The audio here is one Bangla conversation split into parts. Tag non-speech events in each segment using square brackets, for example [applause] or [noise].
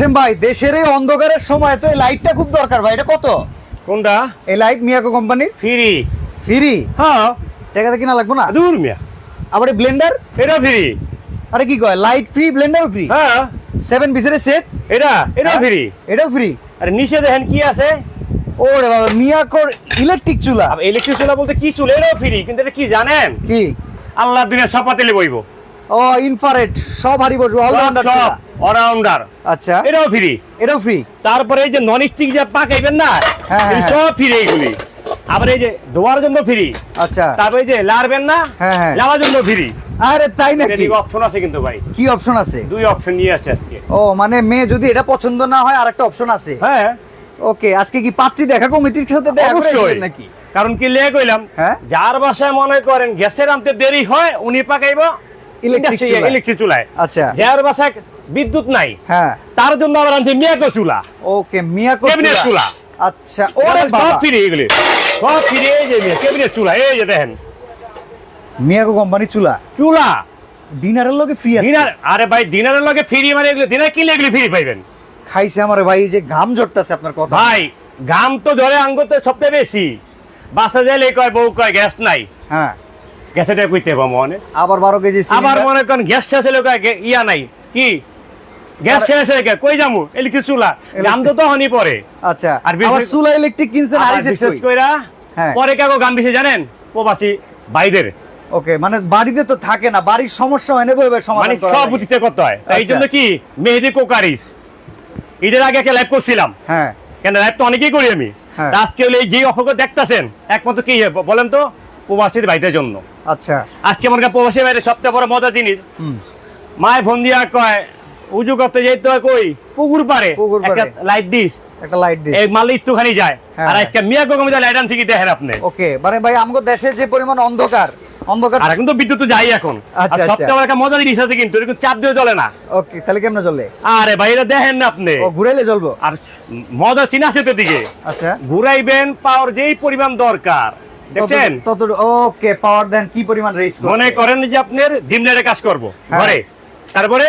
হাসেম ভাই দেশের এই অন্ধকারের সময় তো এই লাইটটা খুব দরকার ভাই। এটা কত? কোনটা? এই লাইট মিয়াকো কোম্পানির ফ্রি। ফ্রি? হ্যাঁ। টাকাতে কিনা লাগবে না? দূর মিয়া। আবার এই ব্লেন্ডার এটা ফ্রি। আরে কি কয় লাইট ফ্রি ব্লেন্ডার ফ্রি হ্যাঁ। সেভেন পিসের সেট এটা এটা ফ্রি। এটাও ফ্রি আরে নিচে দেখেন কি আছে? ওরে বাবা মিয়াকোর ইলেকট্রিক চুলা। ইলেকট্রিক চুলা বলতে কি চুলা? এটাও ফ্রি কিন্তু এটা কি জানেন? কি? আল্লাহ দুনিয়া সব পাতিলে বইব। ও সব হারি বসবো অলরাউন্ডার সব অলরাউন্ডার আচ্ছা। এটাও ফ্রি এটাও ফ্রি তারপরে এই যে নন স্টিক যে পাকাইবেন না হ্যাঁ, এই হ্যাঁ। সব ফ্রি আবার এই যে ধোয়ার জন্য ফ্রি আচ্ছা। তারপরে এই যে লাড়বেন না হ্যাঁ, হ্যাঁ। লাওয়ার জন্য ফ্রি আরে তাই নাকি? অপশন আছে কিন্তু ভাই। কি অপশন আছে? দুই অপশন নিয়ে আসছে আজকে। ও মানে মেয়ে যদি এটা পছন্দ না হয় আরেকটা অপশন আছে? হ্যাঁ। ওকে আজকে কি পাচ্ছি দেখা কমিটির সাথে দেখা করে নাকি? কারণ কি লে কইলাম হ্যাঁ? যার বাসায় মনে করেন গ্যাসের আনতে দেরি হয় উনি পাকাইবো। ইলেকট্রিক চুলায়। আচ্ছা। যার বাসায় বিদ্যুৎ নাই। হ্যাঁ। তার জন্য আবার আনছে মিয়াকো চুলা। ওকে মিয়াকো চুলা। আচ্ছা ওরে সব বাবা। ফিরে এগুলি। সব ফিরে এই যে চুলা এই যে দেখেন। মিয়াকো কোম্পানি চুলা। চুলা। ডিনারের লগে ফ্রি আছে। ডিনার আরে ভাই ডিনারের লগে ফ্রি মানে এগুলো ডিনার কিনলে এগুলি ফ্রি পাইবেন। খাইছে আমার ভাই যে ঘাম ঝরতেছে আপনার কথা। ভাই গাম তো ধরে আঙ্গুতে সবচেয়ে বেশি। বাসা যাইলে কয় বউ কয় গ্যাস নাই। হ্যাঁ। গ্যাসেটা কইতে পাবো মনে। আবার বারো কেজি আবার মনে করেন গ্যাস শেষ হলে ইয়া নাই। কি? গ্যাস শেষ হয়ে গেছে। কই যামু? ইলেকট্রিক চুলা। তো তখনই পরে আচ্ছা আর আবার চুলা ইলেকট্রিক কিনছেন সেট বিশেষ কইরা হ্যাঁ। পরে কাগো গাম বেশি জানেন? প্রবাসী ভাইদের। ওকে মানে বাড়িতে তো থাকে না বাড়ির সমস্যা হয় না বইবে মানে সমাধান করা সব। বুঝতে করতে হয়। তাই এই আচ্ছা। জন্য কি মেহেদি কোকারিস। ঈদের আগে একটা লাইভ করছিলাম। হ্যাঁ। কেন লাইভ তো অনেকেই করি আমি। হ্যাঁ। আজকে হলে এই যে অফার দেখতেছেন একমাত্র কি বলেন তো? প্রবাসীর ভাইদের জন্য। আচ্ছা। আজকে করেন প্রবাসী ভাইদের সবচেয়ে বড় মজার জিনিস মায় ফোন দিয়া কয় উজু করতে যেতে হয় কই? পুকুর পারে একটা লাইট দিস। একটা লাইট দিস। এই মালে একটুখানি যায়। হ্যাঁ, আর। মিয়া কমিতে লাইট আনছি কি দেখেন আপনি? ওকে মানে ভাই আমাদের দেশে যে পরিমাণ অন্ধকার অন্ধকার আর এখন বিদ্যুৎ যাই এখন। আচ্ছা, সবচেয়ে বড় একটা মজার জিনিস আছে কিন্তু এরকম চাপ দিয়ে না। ওকে তাহলে কেমনে চলে? আরে ভাই এটা দেখেন না আপনি। ও ঘুরাইলে চলবো? আর মজা আছে তো দিকে আচ্ছা। ঘুরাইবেন পাওয়ার যেই পরিমাণ দরকার। দেখছেন? তত ওকে পাওয়ার দেন কি পরিমাণ রেস মনে করেন যে আপনার ডিম লাইটে কাজ করব হ্যাঁ। ঘরে। তারপরে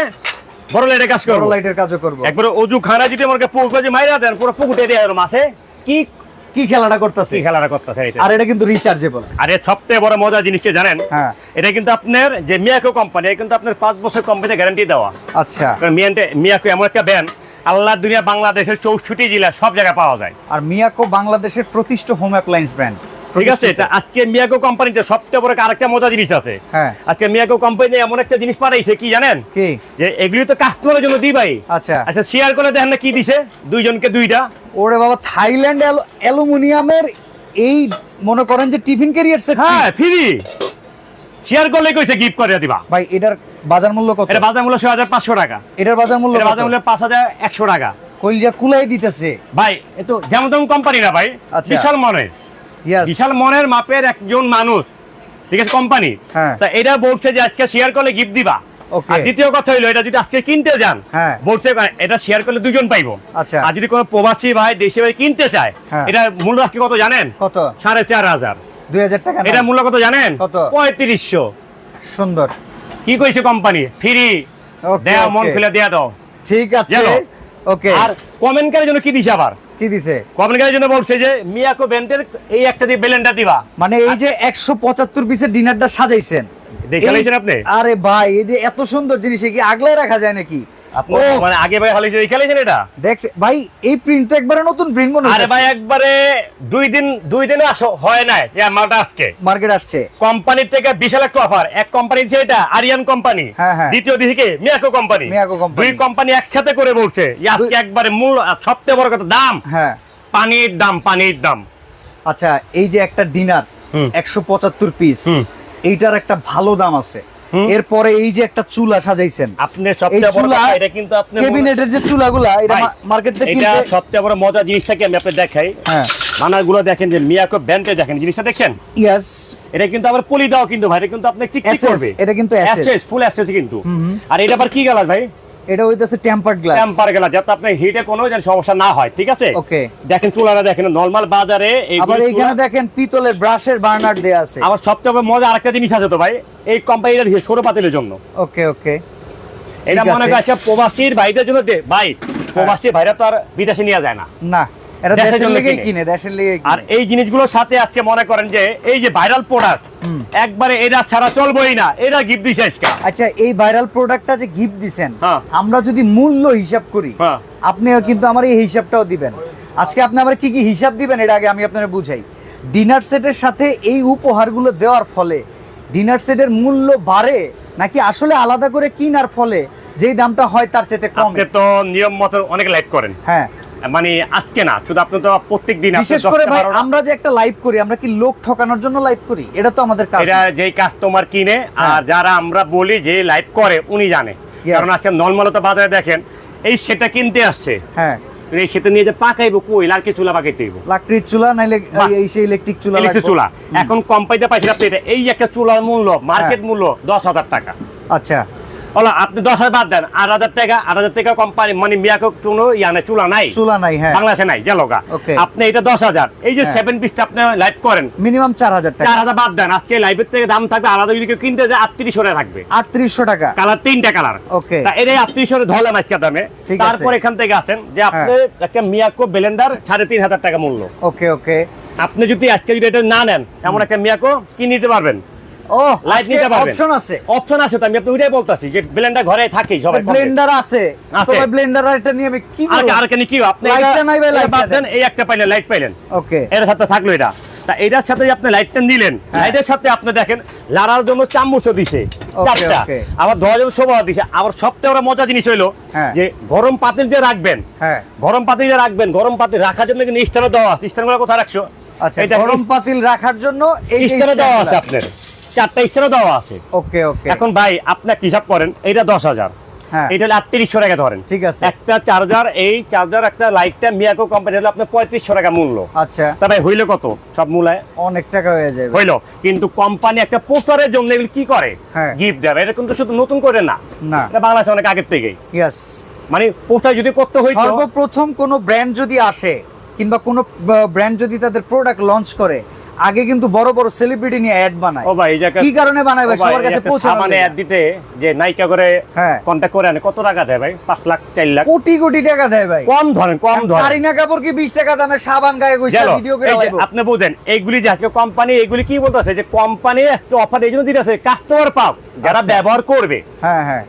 বড় লাইটে কাজ করব। বড় লাইটের কাজও করব। একবারে অজু খানা যদি আমাকে পুকুর যে মাইরা দেন পুরো পুকুরে দিয়ে আছে কি কি খেলাটা করতেছে? কি খেলাটা করতেছে আর এটা কিন্তু রিচার্জেবল আর এর সবচেয়ে বড় মজার জিনিস কি জানেন? হ্যাঁ। এটা কিন্তু আপনার যে মিয়াকো কোম্পানি এটা কিন্তু আপনার পাঁচ বছর কোম্পানিতে গ্যারান্টি দেওয়া। আচ্ছা। কারণ মিয়ান্টে মিয়াকো এমন একটা ব্যান্ড আল্লাহ দুনিয়া বাংলাদেশের চৌষট্টি জেলা সব জায়গায় পাওয়া যায়। আর মিয়াকো বাংলাদেশের প্রতিষ্ঠিত হোম অ্যাপ্লায়েন্স ব্র্যান্ড ঠিক আছে এটা আজকে মিয়াকো কোম্পানিতে সবচেয়ে বড় আরেকটা মজার জিনিস আছে। হ্যাঁ। আজকে মিয়াকো কোম্পানি এমন একটা জিনিস পাঠাইছে কি জানেন? কি? যে এগুলি তো কাস্টমারের জন্য দিই ভাই আচ্ছা। আচ্ছা শেয়ার করে দেখেন না কি দিছে? দুইজনকে দুইটা। ওরে বাবা থাইল্যান্ড অ্যালুমিনিয়ামের এই মনে করেন যে টিফিন ক্যারিয়ার সেট হ্যাঁ ফ্রি শেয়ার করলে কইছে গিফট করে দিবা। ভাই এটার বাজার মূল্য কত? এটা বাজার মূল্য ছয় হাজার পাঁচশো টাকা। এটার বাজার মূল্য বাজার মূল্য পাঁচ হাজার একশো টাকা। কইলজা কুলাই দিতেছে। ভাই এ তো যেমন তেমন কোম্পানি না ভাই আচ্ছা। বিশাল ইয়েস বিশাল মনের মাপের একজন মানুষ। ঠিক আছে কোম্পানি হ্যাঁ। তা এটা বলছে যে আজকে শেয়ার করলে গিফট দিবা. আর দ্বিতীয় কথা হইল এটা যদি আজকে কিনতে যান হ্যাঁ। বলছে এটা শেয়ার করলে দুজন পাইবো। আচ্ছা। আর যদি কোনো প্রবাসী ভাই দেশে ভাই কিনতে চায় হ্যাঁ। এটা মূল্য আজকে কত জানেন? কত? সাড়ে চার হাজার। দুই হাজার টাকা এটা মূল্য কত জানেন? কত? পঁয়ত্রিশশো। সুন্দর। কি কইছে কোম্পানি ফ্রি দেয়া মন খুলে দেয়া দাও। ঠিক আছে। ওকে আর কমেন্টকারের জন্য কি দিছে আবার? কি দিছে? কমেন্টকারের জন্য বলছে যে মিয়াকো ব্যান্ডের এই একটা দিয়ে বেলেন্ডার দিবা। মানে এই যে একশো পঁচাত্তর পিসের ডিনারটা সাজাইছেন। দেখে এই- আপনি? আরে ভাই এই যে এত সুন্দর জিনিস কি আগলাই রাখা যায় নাকি? মানে আগে ভাই লাইছেন এটা? দেখছে। ভাই এই প্রিন্ট একবারে নতুন প্রিন্ট মনে আরে ভাই একবারে দুই দিন দুই দিনে আসো হয় এই মালটা আজকে। মার্কেট আসছে। কোম্পানি থেকে বিশাল একটা অফার এক কোম্পানি এটা আরিয়ান কোম্পানি হ্যাঁ, হ্যাঁ। দ্বিতীয় দিকে মিয়াকো কোম্পানি মিয়াকো company। দুই কোম্পানি একসাথে করে বলছে। আজকে একবারে মূল সবচেয়ে বড় কথা দাম। হ্যাঁ। পানির দাম পানির দাম। আচ্ছা এই যে একটা ডিনার একশো পঁচাত্তর পিস এইটার একটা ভালো দাম আছে। এরপরে এই যে একটা চুলা সাজাইছেন। আপনি সবচেয়ে বড় এটা কিন্তু আপনি ক্যাবিনেটের যে চুলাগুলা এটা মার্কেট থেকে এটা সবচেয়ে বড় মজা জিনিসটাকে আমি আপনাকে দেখাই। হ্যাঁ। মানাগুলো দেখেন যে মিয়াকো ব্যান্ডে দেখেন জিনিসটা দেখছেন? ইয়েস এটা কিন্তু আবার পলি দাও কিন্তু ভাই এটা কিন্তু আপনি ঠিক ঠিক করবে। এটা কিন্তু এসএস অ্যাসেস ফুল অ্যাসেস কিন্তু। আর এটা আবার কি গালা ভাই? এটা হইতাছে টেম্পার্ড গ্লাস টেম্পার গ্লাস যাতে আপনার হিটে কোনো যেন সমস্যা না হয় ঠিক আছে? ওকে দেখেন চুলাটা দেখেন নরমাল বাজারে আবার দেখেন পিতলের ব্রাশের বার্নার দেয়া আছে। আবার সবচেয়ে মজা আরেকটা জিনিস আছে তো ভাই এই কোম্পানিটা দিয়ে সৌর পাতিলের জন্য। ওকে ওকে এটা মনে আছে। করছে প্রবাসীর ভাইদের জন্য দে ভাই প্রবাসী ভাইরা তো আর বিদেশে নিয়ে যায় না। না। এটা দেশের লেগেই কিনে। দেশের লেগেই আর এই জিনিসগুলোর সাথে আজকে মনে করেন যে এই যে ভাইরাল প্রোডাক্ট একবারে এটা ছাড়া চলবেই না এটা গিফট দিছে আচ্ছা এই ভাইরাল প্রোডাক্টটা যে গিফট দিছেন হ্যাঁ। আমরা যদি মূল্য হিসাব করি হ্যাঁ। আপনিও কিন্তু আমার এই হিসাবটাও দিবেন। আজকে আপনি আমার কি কি হিসাব দিবেন এটা আগে আমি আপনাকে বুঝাই। ডিনার সেটের সাথে এই উপহারগুলো দেওয়ার ফলে ডিনার সেটের মূল্য বাড়ে নাকি আসলে আলাদা করে কিনার ফলে যেই দামটা হয় তার চেয়ে কম? তো নিয়ম মতো অনেক লাইক করেন। হ্যাঁ। মানে আজকে না শুধু আপনি তো প্রত্যেক দিন বিশেষ করে ভাই আমরা যে একটা লাইভ করি আমরা কি লোক ঠকানোর জন্য লাইভ করি? এটা তো আমাদের কাজ এটা। যেই কাস্টমার কিনে হ্যাঁ। আর যারা আমরা বলি যে লাইভ করে উনি জানে। কারণ আজকে নর্মালতা বাজারে দেখেন এই সেটা কিনতে আসছে। হ্যাঁ। এই সেটা নিয়ে যে পাকাইবো কই কি চুলা পাকাইতে হইব। লাকড়ির চুলা নাইলে এই সেই ইলেকট্রিক চুলা ইলেকট্রিক চুলা। এখন কম পাইতে পাইছেন আপনি এটা এই একটা চুলার মূল্য মার্কেট হ্যাঁ। মূল্য দশ হাজার টাকা। আচ্ছা। আপনি দশ হাজার বাদ দেন আট হাজার টাকা আট হাজার টাকা কোম্পানি মানে মিয়াকো কোনো চুলা নাই। চুলা নাই হ্যাঁ। বাংলাদেশে নাই জালোগা. আপনি এটা দশ হাজার এই যে হ্যাঁ। সেভেন পিসটা আপনি লাইভ করেন। মিনিমাম চার হাজার টাকা। চার হাজার বাদ দেন আজকে লাইভের থেকে দাম থাকবে আলাদা যদি কেউ কিনতে যায় আটত্রিশ টাকা থাকবে। আটত্রিশশো টাকা। কালার তিনটা কালার। ওকে তা এটাই আটত্রিশ টাকা ধরলাম আজকে দামে। তারপর এখান থেকে আসেন যে আপনি একটা মিয়াকো ব্লেন্ডার সাড়ে তিন হাজার টাকা মূল্য। ওকে ওকে আপনি যদি আজকে যদি এটা না নেন এমন একটা মিয়াকো কিনে নিতে পারবেন। ও লাইট নিতে পারবেন। অপশন আছে। অপশন আছে তো আমি আপনি ওইটাই বলতেছি যে ব্লেন্ডার ঘরে থাকেই সবাই ব্লেন্ডার আছে। আছে। সবাই ব্লেন্ডার এটা নিয়ে আমি কি করব? আর কেন কি আপনি লাইটটা নাই ভাই, এটা দেন দেন। এই একটা পাইলেন লাইট পাইলেন। ওকে এর সাথে থাকল এটা। তা এটার সাথে যে আপনি লাইটটা নিলেন। হ্যাঁ। লাইটের সাথে আপনি দেখেন লাড়ার জন্য চামচও দিছে চারটা। আবার ধোয়ার জন্য শোভা দিছে। আবার সবথেকে বড় মজা জিনিস হইল হ্যাঁ। যে গরম পাতিল যে রাখবেন হ্যাঁ। গরম পাতিল যে রাখবেন গরম পাতিল রাখার জন্য কিন্তু স্টারও দেওয়া আছে। স্টারগুলো কোথায় রাখছো? আচ্ছা গরম পাতিল রাখার জন্য এই স্টারও দেওয়া আছে আপনার। চারটা স্টারও দেওয়া আছে। ওকে ওকে। এখন ভাই আপনি হিসাব করেন? এটা দশ হাজার। হ্যাঁ। এটা হলে আটত্রিশশো টাকা ধরেন। ঠিক আছে। একটা চার্জার এই চার্জার একটা লাইটটা মিয়াকো কোম্পানি হলো আপনার পঁয়ত্রিশশো টাকা মূল্য। আচ্ছা। তা হইল কত? সব মূলায়? অনেক টাকা হয়ে যাবে। হইল। কিন্তু কোম্পানি একটা পোস্টারের জন্য এগুলো কি করে? হ্যাঁ। গিফট দেবে এটা কিন্তু শুধু নতুন করে না। না। এটা বাংলাদেশে অনেক আগের থেকেই। ইয়েস মানে পোস্টার যদি করতে হইতো সর্বপ্রথম কোনো ব্র্যান্ড যদি আসে কিংবা কোনো ব্র্যান্ড যদি তাদের প্রোডাক্ট লঞ্চ করে আগে কিন্তু বড় বড় সেলিব্রিটি নিয়ে অ্যাড বানায়। ও ভাই এই কি কারণে বানায় ভাই? সবার কাছে পৌঁছানো সামানে অ্যাড দিতে যে নায়িকা করে হ্যাঁ। কন্ট্যাক্ট করে আনে কত টাকা দেয় ভাই? পাঁচ লাখ চার লাখ? কোটি কোটি টাকা দেয় ভাই। কম ধরেন কম ধরেন। কারিনা কাপুর কি 20 টাকা দামের সাবান গায়ে গেল। ভিডিও করে এই আপনি বুঝেন এইগুলি যে আজকে কোম্পানি এইগুলি কি বলতেছে? যে কোম্পানি একটা অফার এই জন্য দিতেছে কাস্টমার পাও যারা আচ্ছা। ব্যবহার করবে। হ্যাঁ হ্যাঁ।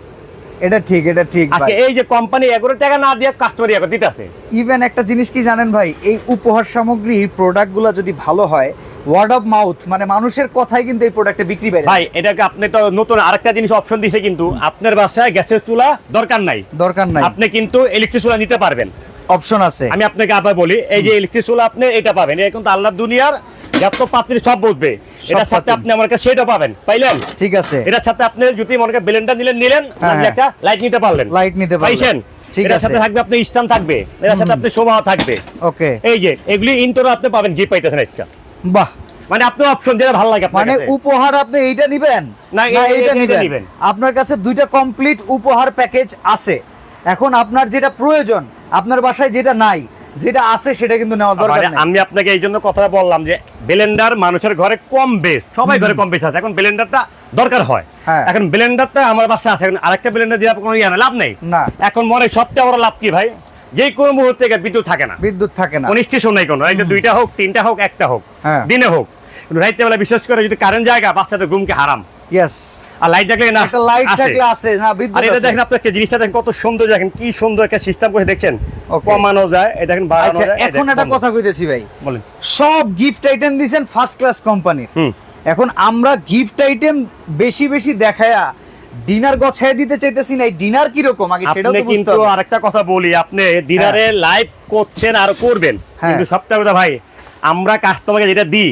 এটা ঠিক এটা ঠিক আজকে এই যে কোম্পানি এগারো টাকা না দিয়ে কাস্টমার এগারো দিতেছে। ইভেন একটা জিনিস কি জানেন ভাই? এই উপহার সামগ্রীর প্রোডাক্টগুলো যদি ভালো হয় ওয়ার্ড অফ মাউথ মানে মানুষের কথাই কিন্তু এই প্রোডাক্টে বিক্রি বেড়ে ভাই এটাকে আপনি তো নতুন আরেকটা জিনিস অপশন দিছে কিন্তু আপনার বাসায় গ্যাসের চুলা দরকার নাই। দরকার নাই। আপনি কিন্তু ইলেকট্রিক চুলা নিতে পারবেন। অপশন আছে। আমি আপনাকে আবার বলি এই যে ইলেকট্রিক চুলা আপনি এটা পাবেন এটা কিন্তু আল্লাহ দুনিয়ার যত পাত্রী সব বুঝবে। এটার সাথে আপনি আমার কাছে সেটা পাবেন। পাইলেন? ঠিক আছে। এটার সাথে আপনি যদি মনে করেন ব্লেন্ডার নিলেন নিলেন হ্যাঁ, হ্যাঁ। একটা লাইট নিতে পারলেন। লাইট নিতে পাইছেন? পারবেন এটার সাথে থাকবে আপনি স্ট্যান্ড থাকবে। এটার সাথে আপনি শোভা থাকবে। ওকে এই যে এগুলি ইনটোর আপনি পাবেন গিফট পাইতেছেন আজকে। বাহ। মানে আপনি অপশন যেটা ভালো লাগে আপনার মানে উপহার আপনি এইটা নিবেন? না, এই- এই- এইটা নিবেন। আপনার কাছে দুইটা কমপ্লিট উপহার প্যাকেজ আছে। এখন আপনার যেটা প্রয়োজন আপনার বাসায় যেটা নাই যেটা আছে সেটা কিন্তু নেওয়া দরকার মানে আমি আপনাকে এই জন্য কথা বললাম যে ব্লেন্ডার মানুষের ঘরে কম বেশ সবাই ঘরে কম বেশ আছে। এখন ব্লেন্ডারটা দরকার হয়। হ্যাঁ। এখন ব্লেন্ডারটা আমার বাসায় আছে। এখন আরেকটা ব্লেন্ডার দিয়ে কোনো ইয়ে লাভ নেই? না। এখন মনে হয় সবচেয়ে বড় লাভ কি ভাই? যে কোনো মুহূর্তে বিদ্যুৎ থাকে না। বিদ্যুৎ থাকে না। কোনো স্টেশন নাই কোনো দুইটা হোক তিনটা হোক একটা হোক হ্যাঁ। দিনে হোক। কিন্তু রাইতে বেলা বিশেষ করে যদি কারেন্ট জায়গা বাচ্চাদের ঘুমকে হারাম। ইয়েস আর লাইট থাকলে না একটা লাইট থাকলে আছে না বিদ্যুৎ আছে দেখেন আপনাকে জিনিসটা দেখেন কত সুন্দর দেখেন কি সুন্দর একটা সিস্টেম করে দেখছেন। কমানো যায় এটা দেখেন বাড়ানো আচ্ছা যায় এখন একটা কথা কইতেছি ভাই। বলেন। সব গিফট আইটেম দিছেন ফার্স্ট ক্লাস কোম্পানির এখন আমরা গিফট আইটেম বেশি বেশি দেখায়া ডিনার গছায় দিতে চাইতেছি না এই ডিনার কি রকম আগে সেটাও তো বুঝতে কিন্তু আরেকটা কথা বলি আপনি ডিনারে লাইভ করছেন আর করবেন। হ্যাঁ। কিন্তু সবটা কথা ভাই আমরা কাস্টমারকে যেটা দিই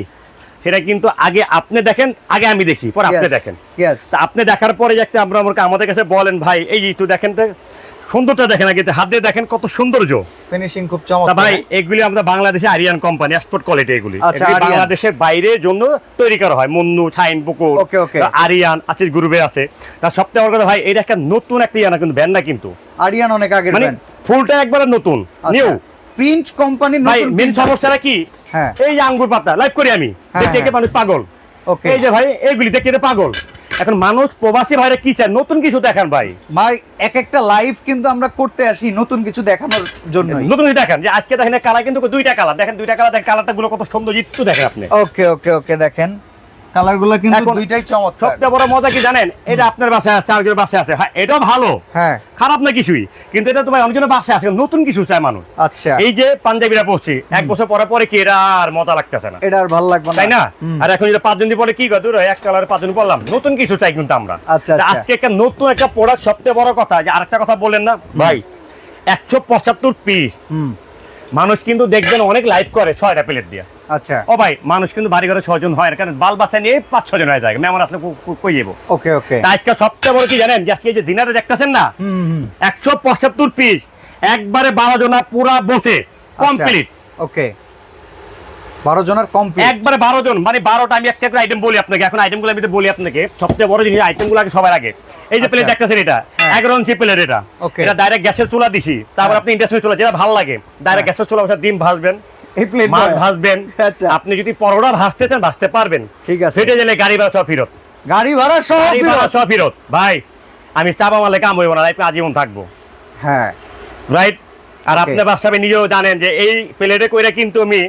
সেটা কিন্তু আগে আপনি দেখেন আগে আমি দেখি পরে আপনি দেখেন। তা আপনি দেখার পরে যে একটা আমরা আমাদের কাছে বলেন ভাই এই যে একটু দেখেন তো। সুন্দরটা দেখেন আগে হাত দিয়ে দেখেন কত সৌন্দর্য। ফিনিশিং খুব চমৎকার ভাই এগুলি আমরা বাংলাদেশে আরিয়ান কোম্পানি এক্সপোর্ট কোয়ালিটি এগুলি। আচ্ছা, এগুলি। বাংলাদেশের বাইরের জন্য তৈরি করা হয়। মুন্নু ছাইন পুকুর okay. আরিয়ান আছে গ্রুপে আছে। তার সবচেয়ে বড় কথা ভাই এটা একটা নতুন একটা ইয়ানা কিন্তু ব্যান্ড না কিন্তু। আরিয়ান অনেক আগের মানে ফুলটা একবারে নতুন নিউ প্রিন্ট কোম্পানির ভাই নতুন মেন সমস্যাটা কি? হ্যাঁ। এই যে আঙ্গুর পাতা লাইভ করি আমি। হ্যাঁ, দেখতে হ্যাঁ। মানুষ পাগল। ওকে। এই যে ভাই এইগুলি দেখতে দেখতে পাগল। এখন মানুষ প্রবাসী ভাইরা কি চায়? নতুন কিছু দেখান ভাই। ভাই এক একটা লাইভ কিন্তু আমরা করতে আসি নতুন কিছু দেখানোর জন্য নতুন কিছু দেখান। যে আজকে দেখেন কালার কিন্তু দুইটা কালার দেখেন দুইটা কালার দেখেন কালারটা গুলো কত সুন্দর একটু দেখেন আপনি। ওকে ওকে ওকে দেখেন। কালারগুলো কিন্তু দুইটাই চমৎকার। সবচেয়ে বড় মজা কি জানেন? এটা আপনার বাসায় আছে আরেকজনের বাসায় আছে। হ্যাঁ এটাও ভালো। হ্যাঁ। খারাপ না কিছুই। কিন্তু এটা তো ভাই অনেকজনের বাসায় আছে নতুন কিছু চায় মানুষ। আচ্ছা। এই যে পাঞ্জাবিরা পড়ছি এক বছর পরে পরে কি এটা আর মজা লাগতেছে না? এটা আর ভালো লাগবে না। তাই না? আর এখন যদি দিয়ে বলে কি কত এক কালার পাঁচজন পড়লাম। নতুন কিছু চাই কিন্তু আমরা। আচ্ছা, আচ্ছা। আজকে একটা নতুন একটা প্রোডাক্ট সবচেয়ে বড় কথা যে আরেকটা কথা বললেন না ভাই একশো পঁচাত্তর পিস হুম। মানুষ কিন্তু দেখবেন অনেক লাইভ করে ছয়টা প্লেট দিয়ে। আচ্ছা ও ভাই মানুষ কিন্তু বাড়ি ঘরে ছজন হয় কারণ বাল বাচ্চা নিয়ে পাঁচ ছজন হয়ে যায় মেমন আসলে কই যাব ওকে ওকে আজকে সবচেয়ে বড় কি জানেন যে আজকে যে দিনারে দেখতেছেন না একশো পঁচাত্তর পিস একবারে বারো জনা পুরা বসে আচ্ছা। কমপ্লিট ওকে বারো জনের কমপ্লিট একবারে বারো জন মানে বারোটা আমি একটা করে আইটেম বলি আপনাকে এখন আইটেমগুলো আমি বলি আপনাকে সবচেয়ে বড় জিনিস আইটেমগুলো আগে সবার আগে এই যে আচ্ছা। প্লেট দেখতেছেন এটা হ্যাঁ। এগারো ইঞ্চি প্লেট এটা. এটা ডাইরেক্ট গ্যাসের চুলা দিছি তারপর হ্যাঁ। আপনি ইন্ডাস্ট্রি চুলা যেটা ভালো লাগে ডাইরেক্ট গ্যাসের চুলা ডিম ভাজবেন এই প্লেট মাছ আচ্ছা। আপনি যদি পরোটা ভাজতে চান ভাজতে পারবেন। ঠিক আছে। সেটা গেলে গাড়ি ভাড়া সব ফেরত। গাড়ি ভাড়া সহ গাড়ি ভাড়া সব ফেরত। ভাই আমি চাপা মালে কাম হইব না লাইফে আজীবন থাকব। হ্যাঁ। রাইট আর. আপনার বাসাবে নিজেও জানেন যে এই প্লেটে কইরা কিন্তু আমি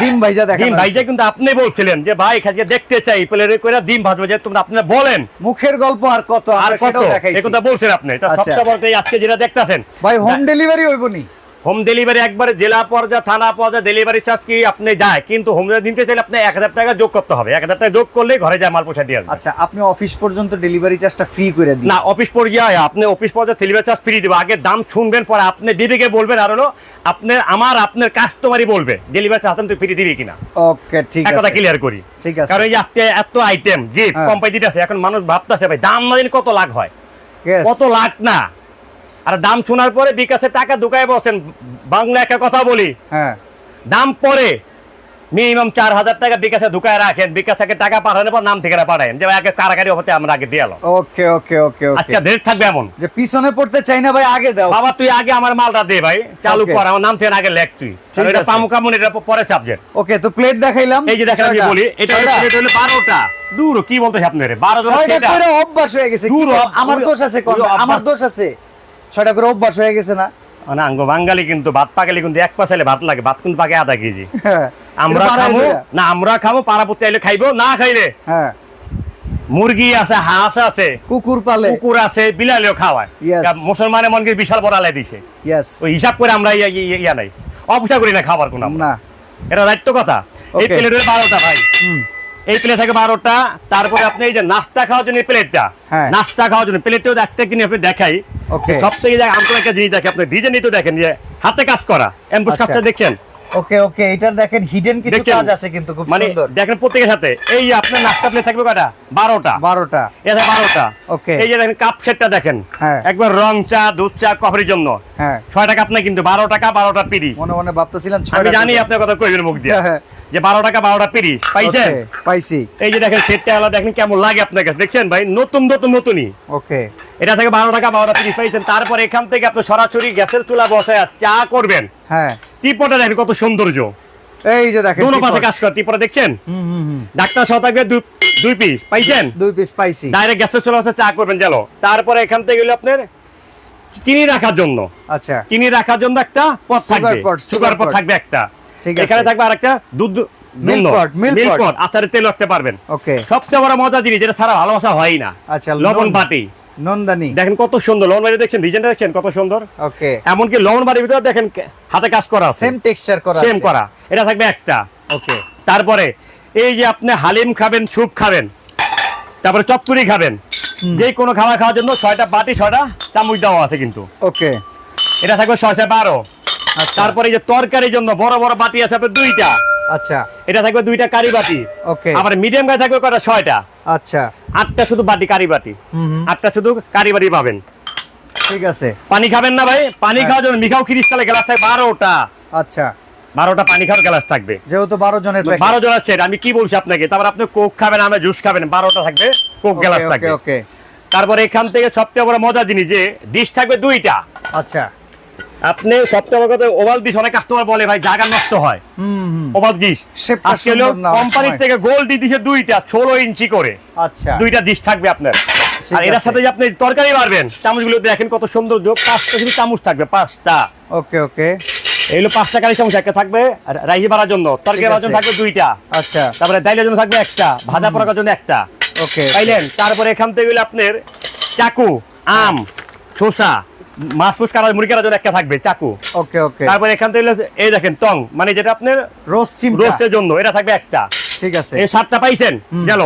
ডিম ভাইজা দেখেন ডিম ভাইজা কিন্তু আপনি বলছিলেন যে ভাই খাজকে দেখতে চাই প্লেটে কইরা ডিম ভাজবো যে তোমরা আপনারা বলেন। মুখের গল্প আর কত আর কত সেটাও দেখাইছি। এই কথা বলছেন আপনি। এটা আচ্ছা। সবচেয়ে বড় আজকে যেটা দেখতাছেন। ভাই হোম ডেলিভারি হইবনি? হোম ডেলিভারি একবারে জেলা পর্যায়ে থানা পর্যায়ে ডেলিভারি চার্জ কি আপনি যায় কিন্তু হোম ডেলিভারি নিতে চাইলে আপনি এক হাজার টাকা যোগ করতে হবে। এক হাজার টাকা যোগ করলে ঘরে যায় মাল পৌঁছা দিয়ে আচ্ছা আপনি অফিস পর্যন্ত ডেলিভারি চার্জটা ফ্রি করে দিন। না অফিস পর্যায়ে আপনি অফিস পর্যায়ে ডেলিভারি চার্জ ফ্রি দেবো। আগে দাম শুনবেন পরে আপনি দিদিকে বলবেন আর হলো আপনার আমার আপনার কাস্টমারই বলবে ডেলিভারি চার্জ আপনি ফ্রি দিবি কিনা। ওকে ঠিক এক কথা ক্লিয়ার করি। ঠিক আছে। কারণ এই আজকে এত আইটেম গিফট। কোম্পানি দিতেছে এখন মানুষ ভাবতেছে ভাই দাম না জানি কত লাখ হয়? কত লাখ না? আর দাম শোনার পরে বিকাশে টাকা ঢুকায় বসেন। বাংলা একটা কথা বলি। হ্যাঁ। দাম পরে মিনিমাম চার হাজার টাকা বিকাশে ঢুকায় রাখেন। বিকাশ থেকে টাকা পাঠানোর পর নাম থেকে পাঠায়েন। যে আগে কারাগারি হতে আমরা আগে দিয়ে ওকে ওকে ওকে আজকে থাকবে এমন। যে পিছনে পড়তে চাই না ভাই আগে দাও। বাবা তুই আগে আমার মালটা দে ভাই। চালু কর আমার নাম থেকে আগে লেখ তুই। এটা আছে। পামু কামুন এটা পরে সাবজেক্ট ওকে তো প্লেট দেখাইলাম। এই যে দেখেন আমি বলি এটা প্লেট হলো বারোটা। দূর কি বলতেছে আপনার? বারো জন অভ্যাস হয়ে গেছে। দূর আমার দোষ আছে আমার দোষ আছে। ছয়টা করে অভ্যাস হয়ে গেছে না? মানে আঙ্গ বাঙালি কিন্তু ভাত পাকালে কিন্তু এক পাশালে ভাত লাগে ভাত কিন্তু পাকে আধা কেজি। হ্যাঁ আমরা খাব না আমরা খাব পাড়াপতি আইলে খাইবো না খাইলে হ্যাঁ। মুরগি আছে হাঁস আছে কুকুর পালে। কুকুর আছে বিলালিও খাওয়ায়। মুসলমানের মনকে বিশাল বড় আলাই দিছে। ওই হিসাব করে আমরা ইয়া- নাই। অপচা করি না খাবার কোন না। এটা দায়িত্ব কথা। এই. বারোটা ভাই। হুম। এই প্লেট থাকে বারোটা তারপরে আপনি এই যে নাস্তা খাওয়ার জন্য প্লেটটা হ্যাঁ। নাস্তা খাওয়ার জন্য প্লেটটাও একটা কিনে আপনি দেখাই। সব থেকে আন্তর একটা জিনিস দেখে আপনি ডিজাইনই তো দেখেন যে হাতে কাজ করা এমবুস আচ্ছা। কাজটা দেখছেন? ওকে ওকে এটার দেখেন হিডেন কিছু কাজ আছে কিন্তু খুব মানে সুন্দর। দেখেন প্রত্যেকের সাথে এই আপনার নাস্তা প্লেট থাকবে কয়টা? বারোটা। বারোটা। এটা বারোটা। Okay. এই যে দেখেন কাপ সেটটা দেখেন। হ্যাঁ। একবার রং চা দুধ চা কফির জন্য। হ্যাঁ। ছয় টাকা আপনার কিন্তু বারো টাকা বারোটা পিরিশ মনে মনে ভাবতেছিলাম আমি জানি আপনার কথা কইবেন মুখ দিয়ে। হ্যাঁ। যে বারো টাকা বারোটা পিরিশ পাইছেন? পাইছি। এই যে দেখেন সেটটা আলাদা দেখেন কেমন লাগে আপনার কাছে। দেখছেন ভাই? নতুন নতুন নতুনই। ওকে। এটা থেকে বারো টাকা বারোটা পিরিশ পাইছেন? তারপর এখান থেকে আপনি সরাসরি গ্যাসের চুলা বসায় চা করবেন। হ্যাঁ। টিপটা দেখেন কত সৌন্দর্য। এই যে দেখেন দোনো পাশে কাজ করা টিপটা দেখছেন? ডাক্তার সহ থাকবে দুই- পিস পাইছেন? দুই পিস পাইছি। ডাইরেক্ট গ্যাসের চুলা বসে চা করবেন গেল তারপরে এখান থেকে হলো আপনার চিনি রাখার জন্য। আচ্ছা। চিনি রাখার জন্য একটা পট থাকবে। সুগার পট থাকবে একটা। এখানে থাকবে আরেকটা দুধ Milk pot, milk pot। পট। আচারের তেল রাখতে পারবেন। ওকে। সবচেয়ে বড় মজা জিনিস যেটা সারা ভালোবাসা হয় না আচ্ছা লবণ বাটি। নন্দানি। দেখেন কত সুন্দর লবণ দেখছেন ডিজাইনটা দেখছেন কত সুন্দর? ওকে। এমনকি লবণ বাটির ভিতরে দেখেন হাতে কাজ করা সেম টেক্সচার করা সেম করা। এটা থাকবে একটা। ওকে। তারপরে এই যে আপনি হালিম খাবেন স্যুপ খাবেন তারপরে চচ্চড়ি খাবেন যে কোনো খাবার খাওয়ার জন্য ছয়টা বাটি ছয়টা চামচ দেওয়া আছে কিন্তু। ওকে। এটা থাকবে ছয়শো বারো। তারপরে যে তরকারির জন্য বড় বড় বাটি আছে আপনার দুইটা। আচ্ছা। এটা থাকবে দুইটা কারি বাটি। ওকে। আবার মিডিয়াম গায়ে থাকবে কটা ছয়টা। আচ্ছা। আটটা শুধু বাটি কারি বাটি। আটটা শুধু কারি বাটি পাবেন। ঠিক আছে। পানি খাবেন না ভাই? পানি হ্যাঁ। খাওয়ার জন্য মিখাও ক্রিস্টালে গ্লাস থাকবে বারোটা। আচ্ছা। বারোটা পানি খাওয়ার গ্লাস থাকবে। যেহেতু বারো জনের বারো জন আছে আমি কি বলছি আপনাকে? তারপর আপনি কোক খাবেন আমরা জুস খাবেন বারোটা থাকবে কোক গ্লাস থাকবে। ওকে। তারপরে এখান থেকে সবচেয়ে বড় মজা জিনিস যে ডিশ থাকবে দুইটা। আচ্ছা। আপনি সবচেয়ে কথা ওভাল দিস অনেক কাস্টমার বলে ভাই জায়গা নষ্ট হয়। ওভাল দিস। না কোম্পানির। থেকে গোল্ড দিছে দুইটা ষোলো ইঞ্চি করে। আচ্ছা। দুইটা ডিশ থাকবে আপনার। আর আছে। সাথে যে আপনি তরকারি পারবেন চামচগুলো দেখেন কত সৌন্দর্য পাঁচটা শুধু চামচ থাকবে পাঁচটা। ওকে ওকে। এইগুলো পাঁচটা কারি চামচ একটা থাকবে আর রাইহি বাড়ার জন্য তরকারি ঠিক জন্য থাকবে দুইটা। আচ্ছা। তারপরে ডাইলের জন্য থাকবে একটা ভাজা পড়ার জন্য একটা। ওকে। পাইলেন তারপরে এখান থেকে আপনার চাকু আম শসা মাছ ফুস কারা মুরগি কারার জন্য একটা থাকবে চাকু। ওকে ওকে তারপরে এখান থেকে এই দেখেন টং। মানে যেটা আপনার রোস্ট চিম রোস্টের জন্য এটা থাকবে একটা। ঠিক আছে। এই সাতটা পাইছেন। গেল।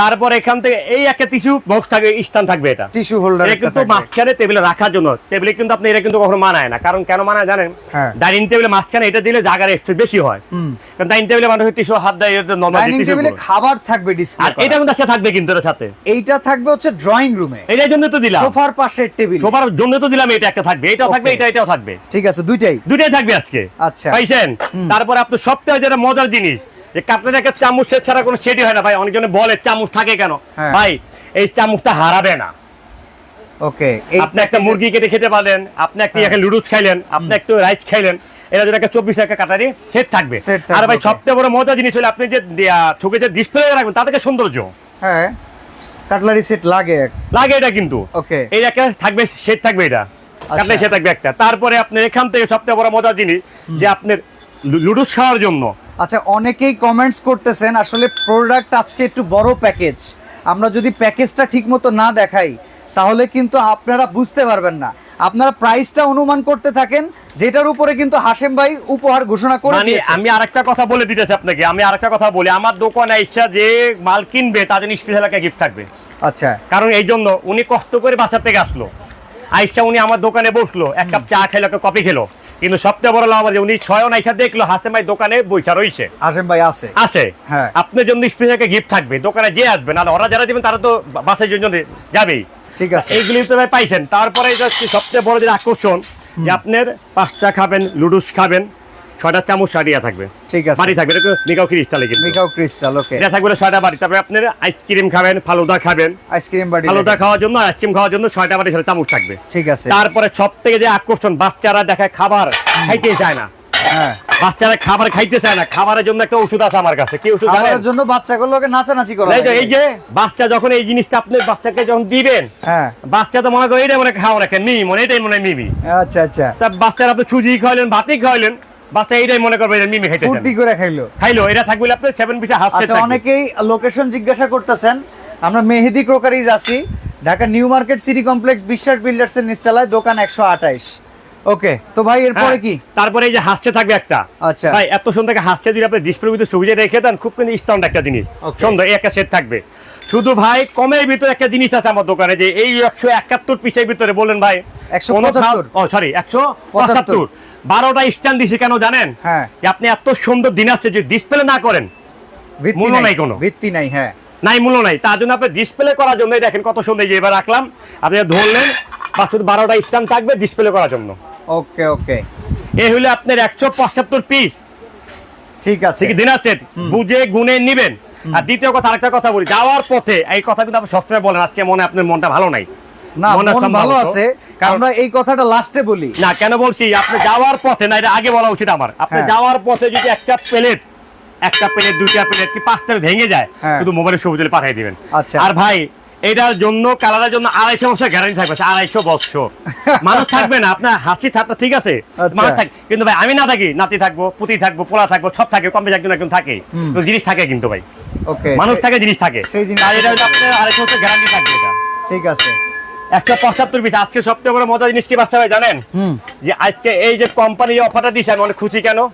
তারপর এখান থেকে এই একটা টিস্যু বক্স থাকবে স্থান থাকবে এটা। টিস্যু হোল্ডার এটা কিন্তু মাঝখানে টেবিলে রাখার জন্য। টেবিলে কিন্তু আপনি এটা কিন্তু কখনো মানায় না। কারণ কেন মানায় জানেন? হ্যাঁ। ডাইনিং টেবিলে মাঝখানে এটা দিলে জায়গার একটু বেশি হয়। কারণ ডাইনিং টেবিলে মানুষ টিস্যু হাত দেয় এটা নর্মাল ডাইনিং টেবিলে খাবার থাকবে ডিসপ্লে আর এটা কিন্তু সাথে থাকবে কিন্তু এর সাথে। এইটা থাকবে হচ্ছে ড্রয়িং রুমে এটার জন্য তো দিলাম। সোফার পাশের টেবিল সবার জন্য তো দিলাম এটা একটা থাকবে। এটাও থাকবে এটা এটাও থাকবে। ঠিক আছে দুইটাই। দুইটাই থাকবে আজকে। আচ্ছা। পাইছেন। তারপরে আপনার সবথেকে যেটা মজার জিনিস যে কাটলেট একটা চামচ সেট ছাড়া কোনো সেটি হয় না ভাই অনেকজনে বলে চামচ থাকে কেন? হ্যাঁ। ভাই এই চামচটা হারাবে না। ওকে আপনি একটা মুরগি কেটে খেতে পারলেন আপনি একটা হ্যাঁ। একটা লুডুস খাইলেন আপনি একটু রাইস খাইলেন এরা যেটা একটা চব্বিশ টাকা কাটারি সেট থাকবে। আর ভাই. সবথেকে বড় মজার জিনিস হলো আপনি যে চোখে যে ডিসপ্লে রাখবেন তাদেরকে সৌন্দর্য। হ্যাঁ কাটলারি সেট লাগে। লাগে এটা কিন্তু। ওকে। এই একটা থাকবে সেট থাকবে এটা। আচ্ছা। কাটলে সে থাকবে একটা। তারপরে আপনি এখান থেকে সবচেয়ে বড় মজার জিনিস যে আপনার লুডুস খাওয়ার জন্য আচ্ছা অনেকেই কমেন্টস করতেছেন আসলে প্রোডাক্ট আজকে একটু বড় প্যাকেজ আমরা যদি প্যাকেজটা ঠিকমতো না দেখাই তাহলে কিন্তু আপনারা বুঝতে পারবেন না। আপনারা প্রাইসটা অনুমান করতে থাকেন যেটার উপরে কিন্তু হাসেম ভাই উপহার ঘোষণা করে মানে আমি আরেকটা কথা বলে দিতেছি আপনাকে আমি আরেকটা কথা বলি। আমার দোকানে ইচ্ছা যে মাল কিনবে তার জন্য স্পেশাল একটা গিফট থাকবে। আচ্ছা। কারণ এই জন্য উনি কষ্ট করে বাসা থেকে আসলো। আইসা উনি আমার দোকানে বসল এক কাপ চা খেলো একটা কফি খেলো। কিন্তু সবচেয়ে বড় লাভ আছে উনি ছয় নাইসা দেখল হাসেম ভাই দোকানে বইসা রয়েছে হাসেম ভাই আছে। আছে? হ্যাঁ। আপনার জন্য স্পেশাল গিফট থাকবে দোকানে যে আসবে না ওরা যারা দিবেন তারা তো বাসের জন্য যাবেই। ঠিক আছে। এইগুলি তো ভাই পাইছেন। তারপরে সবচেয়ে বড় যে আকর্ষণ যে আপনার পাস্তা খাবেন লুডুস খাবেন ছয়টা চামচ সারিয়া থাকবে। ঠিক আছে। বাড়ি থাকবে এটা মিকাও ক্রিস্টালে কিন্তু। মিকাও ক্রিস্টাল ওকে এটা থাকবে ছয়টা বাড়ি তারপরে আপনার আইসক্রিম খাবেন ফালুদা খাবেন। আইসক্রিম বাড়ি ফালুদা খাওয়ার জন্য আইসক্রিম খাওয়ার জন্য ছয়টা বাড়ি ছয়টা চামচ থাকবে। ঠিক আছে। তারপরে সব থেকে যে আকর্ষণ বাচ্চারা দেখায় খাবার খাইতে চায় না। হ্যাঁ। বাচ্চারা খাবার খাইতে চায় না খাবারের জন্য একটা ওষুধ আছে আমার কাছে কি ওষুধ খাবারের জন্য বাচ্চাগুলোকে নাচানাচি করা এই যে- বাচ্চা যখন এই জিনিসটা আপনি বাচ্চাকে যখন দিবেন হ্যাঁ। বাচ্চা তো মনে করে এটাই মনে খাওয়া রাখেন মি মনে এটাই মনে হয় মিমি আচ্ছা আচ্ছা। তা বাচ্চারা আপনি সুজি খাওয়াইলেন ভাতই খাওয়াইলেন বাচ্চা এইটাই মনে করবে এটা মিমি খাইতে করে খাইলো। খাইলো এটা থাকবে আপনার সেভেন পিসে হাসতে আচ্ছা অনেকেই লোকেশন জিজ্ঞাসা করতেছেন আমরা মেহেদি ক্রোকারিজ আছি Dhaka new market city complex Biswas builders এর নিচতলায় দোকান একশো আঠাইশ। ওকে তো ভাই এরপরে কি? তারপরে এই যে হাসছে থাকবে একটা। আচ্ছা। ভাই এত সুন্দর হাসছে যদি আপনি ডিসপ্লে ভিতরে সুবিধা রেখে দেন খুব কিন্তু স্ট্যান্ড একটা জিনিস. সুন্দর একটা সেট থাকবে। শুধু ভাই কমের ভিতরে একটা জিনিস আছে আমার দোকানে যে এই একশো একাত্তর পিসের ভিতরে বলেন ভাই 175 ও সরি একশো পঁচাত্তর। বারোটা স্ট্যান্ড দিছি কেন জানেন? হ্যাঁ। আপনি এত সুন্দর দিন আসছে যদি ডিসপ্লে না করেন মূল্য নাই। কোনো। ভিত্তি নাই হ্যাঁ। নাই মূল্য নাই। তার জন্য আপনি ডিসপ্লে করার জন্য দেখেন কত সুন্দর যে এবার রাখলাম। আপনি ধরলেন বা শুধু বারোটা স্ট্যান্ড থাকবে ডিসপ্লে করার জন্য। ওকে ওকে। এই হলো আপনার একশো পঁচাত্তর পিস ঠিক আছে। দিন আছে? বুঝে গুনে নিবেন। আর দ্বিতীয় কথা আরেকটা কথা বলি। যাওয়ার পথে এই কথা কিন্তু আপনি সবসময় বলেন আজকে মনে আপনার মনটা ভালো নাই। না মন ভালো আছে আমরা এই কথাটা লাস্টে বলি। না কেন বলছি? আপনি যাওয়ার পথে না এটা আগে বলা উচিত আমার। আপনি। যাওয়ার পথে যদি একটা প্লেট একটা প্লেট দুইটা প্লেট কি পাঁচটা ভেঙে যায়। শুধু মোবাইলের ছবি তুলে পাঠিয়ে দিবেন। আচ্ছা। আর ভাই এটার জন্য কালারের জন্য আড়াইশো বছর গ্যারান্টি থাকবে আড়াইশো বছর। [laughs] মানুষ থাকবে না আপনার হাসি ঠাট্টা ঠিক আছে আচ্ছা। মানুষ থাক কিন্তু ভাই আমি না থাকি নাতি থাকব পুতি থাকব পোলা থাকব সব থাকে কম বেশি একজন একজন থাকে। তো জিনিস থাকে কিন্তু ভাই। ওকে মানুষ থাকে জিনিস থাকে। সেই জিনিস- আর এটা হচ্ছে আপনার আড়াইশো বছর গ্যারান্টি থাকবে এটা। ঠিক আছে। একটা পঁচাত্তর পিস আজকে সবচেয়ে বড় মজা জিনিস কি বাচ্চা ভাই জানেন? যে আজকে এই যে কোম্পানি অফারটা দিছে আমি অনেক খুশি কেন?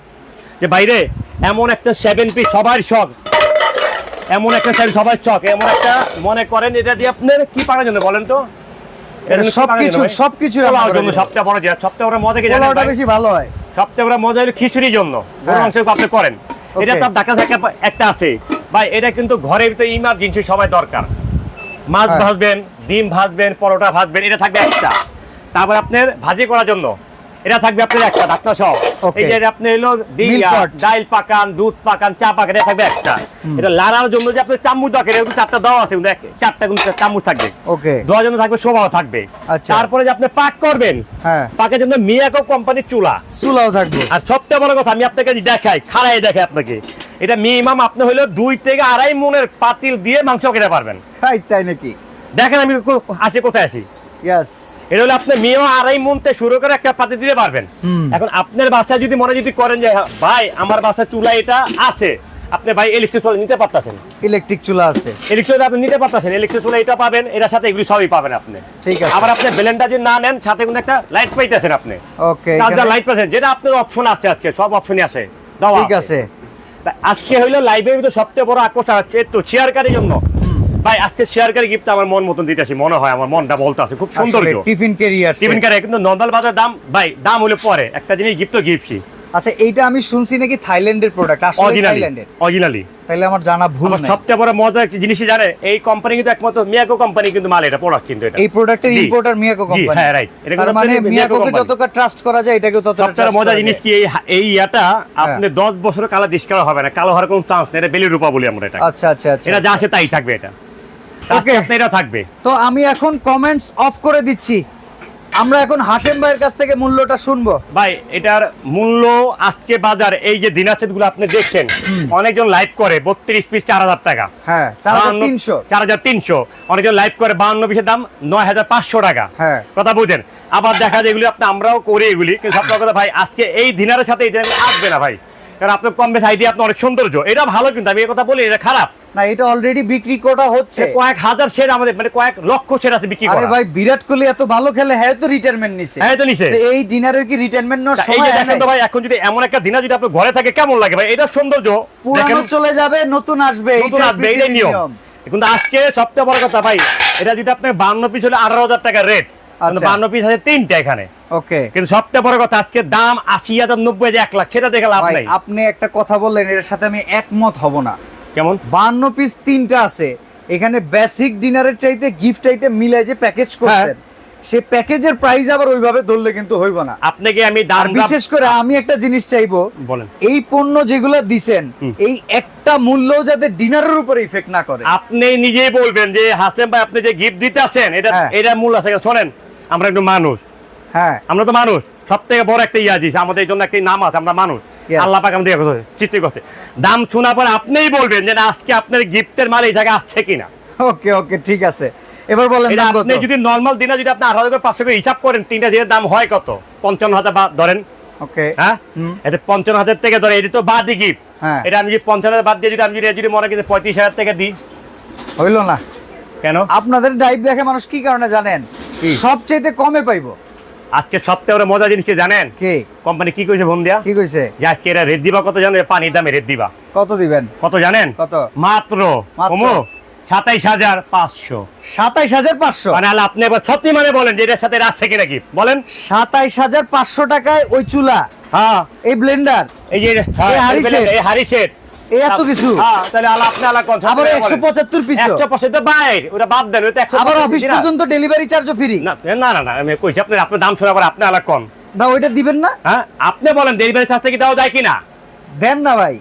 যে বাইরে এমন একটা সেভেন পিস সবার শখ। এমন একটা সেভেন সবার শখ। এমন একটা মনে করেন এটা দিয়ে আপনার কি পাওয়ার জন্য বলেন তো? এটা সবকিছু সবকিছু সবচেয়ে বড় যে সবচেয়ে বড় মজা কি জানেন বেশি ভালো হয়। সবচেয়ে বড় মজা হলো খিচুড়ির জন্য। হ্যাঁ। আপনি করেন। এটা তো ঢাকা একটা আছে। ভাই এটা কিন্তু ঘরের ভিতরে ইমার্জেন্সি সবাই দরকার। মাছ হ্যাঁ। ভাজবেন ডিম ভাজবেন পরোটা ভাজবেন এটা থাকবে একটা। তারপর আপনার ভাজি করার জন্য এটা থাকবে আপনার একটা ঢাকনা সহ। এই যে আপনি হলো Milk ডাইল পাকান দুধ পাকান চা পাকান এটা থাকবে একটা। এটা লাড়ার জন্য যে আপনার চামচ দরকার কিন্তু চারটা দেওয়া আছে চারটা কিন্তু চামচ থাকবে। ওকে দেওয়ার জন্য থাকবে শোভাও থাকবে। আচ্ছা। তারপরে যে আপনি পাক করবেন হ্যাঁ। পাকের জন্য মিয়াকো কোম্পানির চুলা। চুলাও থাকবে। আর সবচেয়ে বড় কথা আমি আপনাকে দেখাই খাড়াই দেখাই আপনাকে। এটা মিনিমাম আপনি হলো দুই থেকে আড়াই মনের পাতিল দিয়ে মাংস খেতে পারবেন। তাই নাকি? দেখেন আমি আসি কোথায় আসি? ইয়াস এটা হলো আপনি মেয়েও আড়াই মনতে শুরু করে একটা পাতি দিতে পারবেন। এখন আপনার বাসা যদি মনে যদি করেন যে হ্যাঁ, ভাই আমার বাসা চুলা এটা আছে। আপনি ভাই ইলেকট্রিক চুলা নিতে পারতেছেন। ইলেকট্রিক চুলা আছে। ইলেকট্রিক আপনি নিতে পারতেছেন ইলেকট্রিক চুলা এটা পাবেন এটার সাথে এগুলি সবই পাবেন আপনি। ঠিক আছে। আবার আপনি ব্লেন্ডার যদি না নেন সাথে কিন্তু একটা লাইট পাইতেছেন আপনি। ওকে লাইট যেটা আপনার অপশন আছে আজকে সব অপশনই আছে। ঠিক আছে। আজকে হইল লাইভের ভিতরে সবচেয়ে বড় আকর্ষণ হচ্ছে তো চেয়ারকারের জন্য। ভাই আজকে শেয়ারকারী গিফট আমার মন মতন দিতেছি মনে হয় আমার মনটা বলতে আছে খুব সুন্দর টিফিন কেরিয়ার টিফিন ক্যারিয়ার কিন্তু নর্মাল বাজার দাম ভাই দাম হলে পরে একটা জিনিস গিফট তো গিফটই আচ্ছা এইটা আমি শুনছি নাকি থাইল্যান্ডের প্রোডাক্ট আসলে থাইল্যান্ডের অরিজিনালি তাহলে আমার জানা ভুল নাই। সবচেয়ে বড় মজা একটা জিনিসই জানে? এই কোম্পানি কিন্তু একমাত্র মিয়াকো কোম্পানি কিন্তু মাল এটা প্রোডাক্ট কিন্তু এটা। এই প্রোডাক্টের ইম্পোর্টার মিয়াকো কোম্পানি হ্যাঁ, right। এটা মানে মিয়াকোকে যতটা ট্রাস্ট করা যায় এটাকে ততটা সবচেয়ে trust মজা জিনিস কি এই এই ইয়াটা? আপনি দশ বছর কালা ডিসকার হবে না কালো হওয়ার কোনো চান্স নেই এটা বেলি রূপা বলি আমরা এটা আচ্ছা আচ্ছা আচ্ছা। এটা যা আছে তাই থাকবে এটা. আজকে এটা থাকবে। তো আমি এখন কমেন্টস অফ করে দিচ্ছি। আমরা এখন হাসেম ভাইয়ের কাছ থেকে মূল্যটা শুনব। ভাই এটার মূল্য আজকে বাজার এই যে দিনাচেতগুলো আপনি দেখছেন অনেকজন লাইভ করে বত্রিশ পিস চার হাজার টাকা। হ্যাঁ চার হাজার তিনশো। অনেকজন লাইভ করে বাহান্ন পিসের দাম নয় হাজার পাঁচশো টাকা। হ্যাঁ। কথা বুঝেন। আবার দেখা যায় এগুলি আপনি আমরাও করি এগুলি কিন্তু সব কথা ভাই আজকে এই দিনারের সাথে এই দিনার আসবে না ভাই। কারণ আপনার কম বেশ আইডিয়া আপনার অনেক সৌন্দর্য। এটা ভালো কিন্তু আমি এই কথা বলি এটা খারাপ। না এটা অলরেডি বিক্রি করা হচ্ছে। কয়েক হাজার শেয়ার আমাদের মানে কয়েক লক্ষ শেয়ার আছে বিক্রি আরে ভাই বিরাট কোহলি এত ভালো খেলে হ্যাঁ তো রিটায়ারমেন্ট নিছে। হ্যাঁ তো নিছে। এই ডিনারের কি রিটায়ারমেন্ট এই যে দেখেন তো ভাই এখন যদি এমন একটা দিনা যদি আপনার ঘরে থাকে কেমন লাগে ভাই? এটা সৌন্দর্য। পুরানো চলে যাবে নতুন আসবে নতুন আসবে নিয়ম। কিন্তু আজকে সবচেয়ে বড় কথা ভাই এটা যদি আপনার পিস হলে আঠারো হাজার টাকা রেট আচ্ছা। বান্ন পিস আছে তিনটা এখানে। ওকে। কিন্তু সবচেয়ে বড় কথা আজকে দাম আশি হাজার নব্বই হাজার এক লাখ সেটা দেখে লাভ নাই। আপনি একটা কথা বললেন এর সাথে আমি একমত হব না। কেমন? বান্ন পিস তিনটা আছে। এখানে বেসিক ডিনারের চাইতে গিফট আইটেম মিলাই যে প্যাকেজ করছেন সে প্যাকেজের প্রাইস আবার ওইভাবে ধরলে কিন্তু হইব না। আপনাকে আমি দাম বিশেষ করে আমি একটা জিনিস চাইব বলেন। এই পণ্য যেগুলো দিছেন এই একটা মূল্য যাতে ডিনারের উপর ইফেক্ট না করে। আপনি নিজেই বলবেন যে হাসেম ভাই আপনি যে গিফট দিতে আসেন এটা হ্যাঁ। এটা মূল আছে। শোনেন আমরা একটু মানুষ। হ্যাঁ। আমরা তো মানুষ। সব থেকে বড় একটা ইয়া দিয়েছে আমাদের জন্য একটা নাম আছে আমরা মানুষ. আল্লাহ পাক আমাদের চিত্র দাম শোনার পর আপনিই বলবেন যে আজকে আপনার গিফটের মাল এই জায়গায় আসছে কিনা। ওকে ওকে ঠিক আছে। এবার বলেন আপনি যদি নর্মাল দিনে যদি আপনি আঠারো পাঁচশো হিসাব করেন তিনটা যে দাম হয় কত? পঞ্চান্ন হাজার বা ধরেন। ওকে হ্যাঁ? এটা পঞ্চান্ন হাজার থেকে ধরে এটা তো বাদই গিফট হ্যাঁ। এটা আমি যদি পঞ্চান্ন হাজার বাদ দিয়ে যদি আমি যদি যদি মনে করি পঁয়ত্রিশ হাজার টাকা দিই। হইল না। কেন? আপনাদের ডাইভ দেখে মানুষ কি কারণে জানেন? সবচেয়ে কমে পাইবো। আজকে সপ্তাহে ওরা মজা জিনিস কি জানেন? কে? কোম্পানি কি কইছে ফোন দিয়া? কি কইছে? যে আজকে এরা রেট দিবা কত জানেন? পানির দামে রেট দিবা। কত দিবেন? কত জানেন? কত? মাত্র? কমো সাতাইশ হাজার পাঁচশো। সাতাইশ হাজার পাঁচশো? মানে আপনি এবার সত্যি মানে বলেন যে এটার সাথে রাত থেকে নাকি বলেন। সাতাইশ হাজার পাঁচশো টাকায় ওই চুলা হ্যাঁ। এই ব্লেন্ডার এই যে হ্যাঁ, সেট এই এত কিছু? হ্যাঁ তাহলে আল্লাহ আপনি আল্লাহ কোন আবার একশো পঁচাত্তর পিস একশো পঁচাত্তর ওটা বাদ দেন ওটা একশো আবার অফিস পর্যন্ত ডেলিভারি চার্জও ফ্রি না না না আমি কইছি আপনি আপনার দাম শোনা পর আপনি আলাদা কম না ওইটা দিবেন না? হ্যাঁ আপনি বলেন ডেলিভারি চার্জ থেকে দেওয়া যায় কিনা? দেন না ভাই।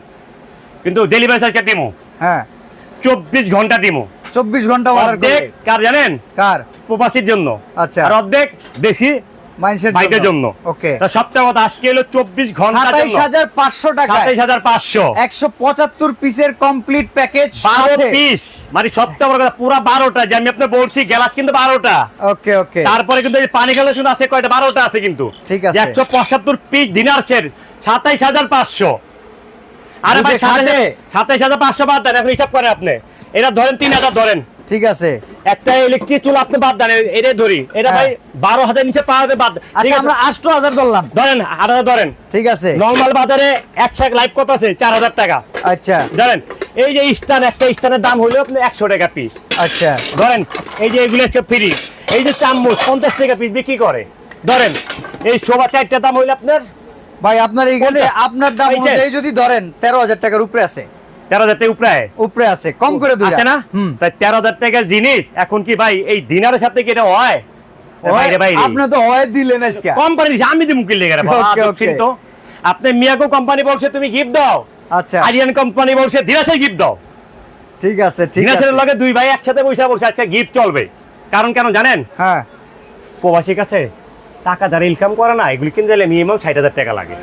কিন্তু ডেলিভারি চার্জটা দিমু। হ্যাঁ। চব্বিশ ঘণ্টা দিমু। চব্বিশ ঘণ্টা অর্ডার করে। জানেন? কার? প্রবাসীর জন্য। আচ্ছা। আর অর্ধেক মানুষের বাইকের জন্য। ওকে। সপ্তাহ কথা আজকে হলো চব্বিশ ঘণ্টার সাতাইশ হাজার পাঁচশো টাকা সাতাইশ হাজার পাঁচশো। একশো পঁচাত্তর পিসের কমপ্লিট প্যাকেজ বারো পিস মানে সপ্তাহ কথা পুরা বারোটা। যে আমি আপনার বলছি গ্যালাস কিন্তু বারোটা। ওকে ওকে। তারপরে কিন্তু এই পানি খেলা শুধু আছে কয়টা? বারোটা আছে কিন্তু। ঠিক আছে। একশো পঁচাত্তর পিস দিনার সেট সাতাইশ হাজার পাঁচশো। আরে ভাই সাতাইশ হাজার পাঁচশো বাদ দেন এখন হিসাব করেন আপনি। এটা ধরেন তিন হাজার ধরেন। ঠিক আছে। একটা ইলেকট্রিক চুল আপনি বাদ দেন এটা ধরি। এটা ভাই বারো হাজার নিচে পাওয়া যাবে বাদ ঠিক আচ্ছা আছে। আমরা আষ্ট হাজার ধরলাম। ধরেন আট হাজার ধরেন। ঠিক আছে। নর্মাল বাজারে এক শাক লাইভ কত আছে? চার হাজার টাকা। আচ্ছা। ধরেন এই যে স্থান একটা স্থানের দাম হলো আপনি একশো টাকা পিস আচ্ছা। ধরেন এই যে এগুলো হচ্ছে ফ্রি এই যে চামচ পঞ্চাশ টাকা পিস বিক্রি করে। ধরেন এই শোভা চারটা দাম হইলে আপনার ভাই আপনার এইখানে? আপনার দাম এই অনুযায়ী যদি ধরেন তেরো হাজার টাকার উপরে আছে। তেরো হাজার টাকা উপরে উপরে আছে কম করে আছে না? তাই তেরো হাজার টাকার জিনিস এখন কি ভাই এই দিনারের সাথে কি এটা হয়? আপনি কোম্পানি মিয়াকো বলছে তুমি গিফট দাও। আচ্ছা। আরিয়ান কোম্পানি বলছে গিফট দাও। ঠিক আছে লগে দুই ভাই একসাথে বসে বলছে আজকে গিফট চলবে। কারণ কেন জানেন? হ্যাঁ। প্রবাসীর কাছে টাকা যারা ইনকাম করে না এগুলি কিনতে গেলে মিনিমাম ষাট হাজার টাকা লাগে।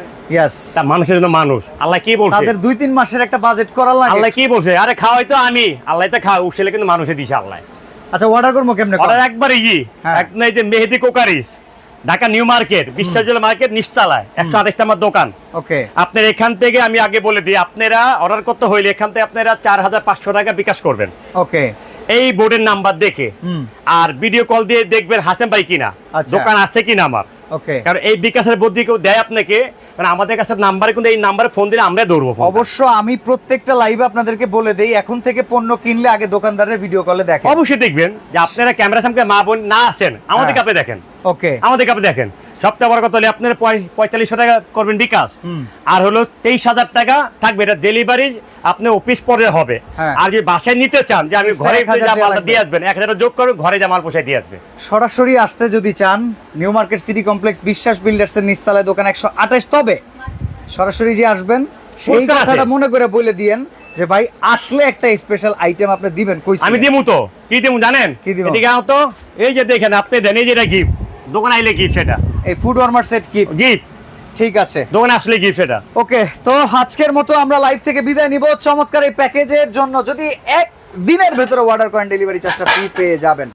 মানুষের জন্য মানুষ। আল্লাহ কি বলছে? তাদের দুই তিন মাসের একটা বাজেট করা লাগে। আল্লাহ কি বলছে? আরে খাওয়াই তো আমি। আল্লাহ তো খাওয়া উঠছিলে কিন্তু মানুষে দিছে আল্লাহ। আচ্ছা অর্ডার করব কেমনে? অর্ডার একবার ই। হ্যাঁ। এক নাই যে Mehedi crockeries Dhaka new market বিশ্বাসজল market নিস্তালায় একশো আঠাশটা আমার দোকান। ওকে। আপনার এখান থেকে আমি আগে বলে দিই আপনারা অর্ডার করতে হইলে এখান থেকে আপনারা চার হাজার পাঁচশো টাকা বিকাশ করবেন। ওকে। এই বোর্ডের নাম্বার দেখে আর ভিডিও কল দিয়ে দেখবেন হাসেম ভাই কিনা আচ্ছা। দোকান আছে কিনা আমার। কারণ এই বিকাশের বুদ্ধি কেউ দেয় আপনাকে কারণ আমাদের কাছে নাম্বার কিন্তু এই নাম্বারে ফোন দিলে আমরা ধরবো অবশ্য আমি প্রত্যেকটা লাইভে আপনাদেরকে বলে দেই এখন থেকে পণ্য কিনলে আগে দোকানদারের ভিডিও কলে দেখেন। অবশ্যই দেখবেন যে আপনারা ক্যামেরা সামনে মা বোন না আসেন আমাদের আপনি কাপে দেখেন। ওকে আমাদের কাপে দেখেন সবচেয়ে বড় কথা হলে আপনারা পঁয়- পঁয়তাল্লিশশো টাকা করবেন বিকাশ। আর হলো তেইশ হাজার টাকা থাকবে এটা ডেলিভারি আপনি অফিস পরে হবে। হ্যাঁ। আর যদি বাসায় নিতে চান যে আমি ঘরে যা দেয়া মালটা দিয়ে আসবেন এক হাজার যোগ করবেন ঘরে যা মাল পোষায় দিয়ে আসবে। সরাসরি আসতে যদি চান নিউ মার্কেট সিটি কমপ্লেক্স বিশ্বাস বিল্ডার্সের নিস্তালায় দোকান একশো আঠাশ। তবে সরাসরি যে আসবেন সেই কথাটা মনে করে বলে দিয়েন যে ভাই আসলে একটা স্পেশাল আইটেম আপনি দিবেন। কই আমি দিমু তো। কি দিমু জানেন? কি? এদিকে আও তো এই যে দেখেন আপনি দেন এই যেটা গিফট দোকানে আইলে গিফট সেটা এই ফুড ওয়ার্মার সেট কি গিফট ঠিক আছে। দোকানে আসলে গিফট সেটা ওকে তো আজকের মতো আমরা লাইভ থেকে বিদায় নিব। চমৎকার এই প্যাকেজের জন্য যদি এক দিনের ভেতরে অর্ডার করেন ডেলিভারি চার্জটা ফ্রি পেয়ে যাবেন।